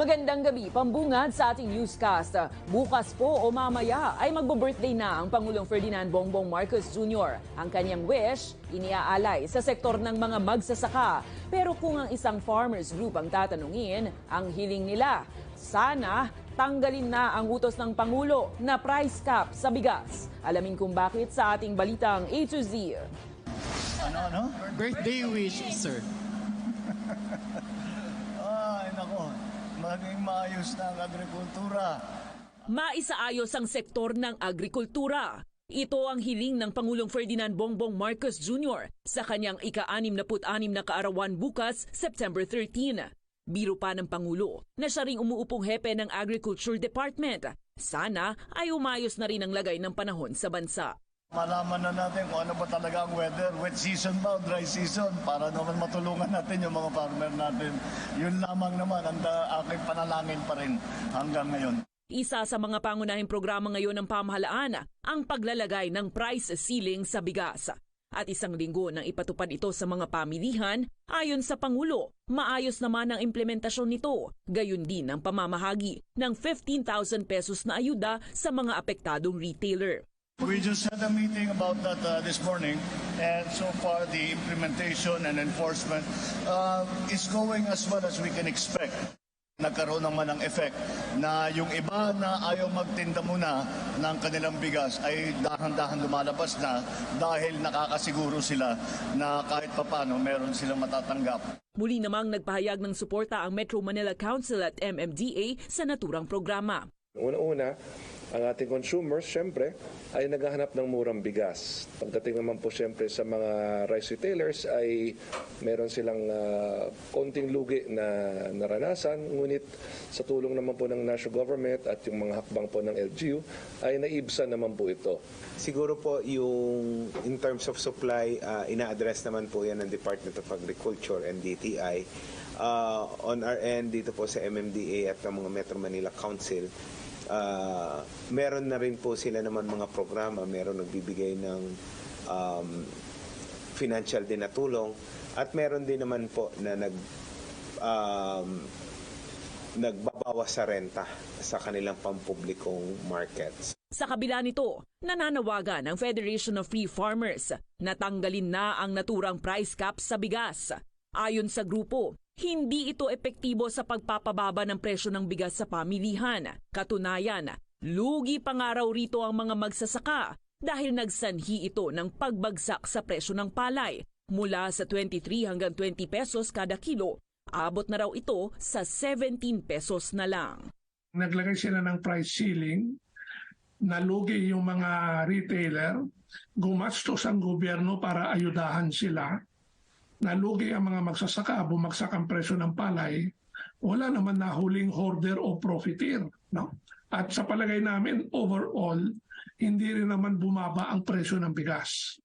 Magandang gabi, pambungad sa ating newscast. Bukas po o mamaya ay magbo-birthday na ang Pangulong Ferdinand Bongbong Marcos Jr. Ang kanyang wish, iniaalay sa sektor ng mga magsasaka. Pero kung ang isang farmers group ang tatanungin, ang hiling nila, sana tanggalin na ang utos ng Pangulo na price cap sa bigas. Alamin kung bakit sa ating balitang A to Z. Ano, ano? Birthday wish, sir. Maging maayos na agrikultura. Maisaayos ang sektor ng agrikultura. Ito ang hiling ng Pangulong Ferdinand Bongbong Marcos Jr. sa kanyang ika-66 na kaarawan bukas, September 13. Biro pa ng Pangulo na siya ring umuupong hepe ng Agriculture Department. Sana ay umayos na rin ang lagay ng panahon sa bansa. Malaman na natin kung ano ba talaga ang weather. Wet season ba o dry season? Para naman matulungan natin yung mga farmer natin. Yun lamang naman ang aking panalangin pa rin hanggang ngayon. Isa sa mga pangunahing programa ngayon ng pamahalaan ang paglalagay ng price ceiling sa bigas. At isang linggo nang ipatupad ito sa mga pamilihan, ayon sa Pangulo, maayos naman ang implementasyon nito. Gayon din ang pamamahagi ng 15,000 pesos na ayuda sa mga apektadong retailer. We just had a meeting about that uh, this morning, and so far the implementation and enforcement uh, is going as well as we can expect. Nagkaroon naman ng effect na yung iba na ayaw magtinda muna ng kanilang bigas ay dahan-dahan lumalabas na dahil nakakasiguro sila na kahit papano meron silang matatanggap. Muli namang nagpahayag ng suporta ang Metro Manila Council at MMDA sa naturang programa. Una-una, ang ating consumers, syempre, ay naghahanap ng murang bigas. Pagdating naman po syempre sa mga rice retailers ay meron silang ah, konting lugi na naranasan. Ngunit sa tulong naman po ng national government at yung mga hakbang po ng LGU ay naibsan naman po ito. Siguro po yung in terms of supply, uh, ina-address naman po yan ng Department of Agriculture and DTI. Uh, on our end, dito po sa MMDA at ng mga Metro Manila Council, uh, meron na rin po sila naman mga programa, meron nagbibigay ng um, financial din na tulong at meron din naman po na nag um, nagbabawas sa renta sa kanilang pampublikong markets. Sa kabila nito, nananawagan ang Federation of Free Farmers na tanggalin na ang naturang price cap sa bigas. Ayon sa grupo, hindi ito epektibo sa pagpapababa ng presyo ng bigas sa pamilihan. Katunayan, lugi pangaraw rito ang mga magsasaka dahil nagsanhi ito ng pagbagsak sa presyo ng palay mula sa 23 hanggang 20 pesos kada kilo. Abot na raw ito sa 17 pesos na lang. naglagay sila ng price ceiling, nalugi yung mga retailer, gumastos ang gobyerno para ayudahan sila, nalugi ang mga magsasaka, bumagsak ang presyo ng palay, wala naman nahuling hoarder o profiteer. No? At sa palagay namin, overall, hindi rin naman bumaba ang presyo ng bigas.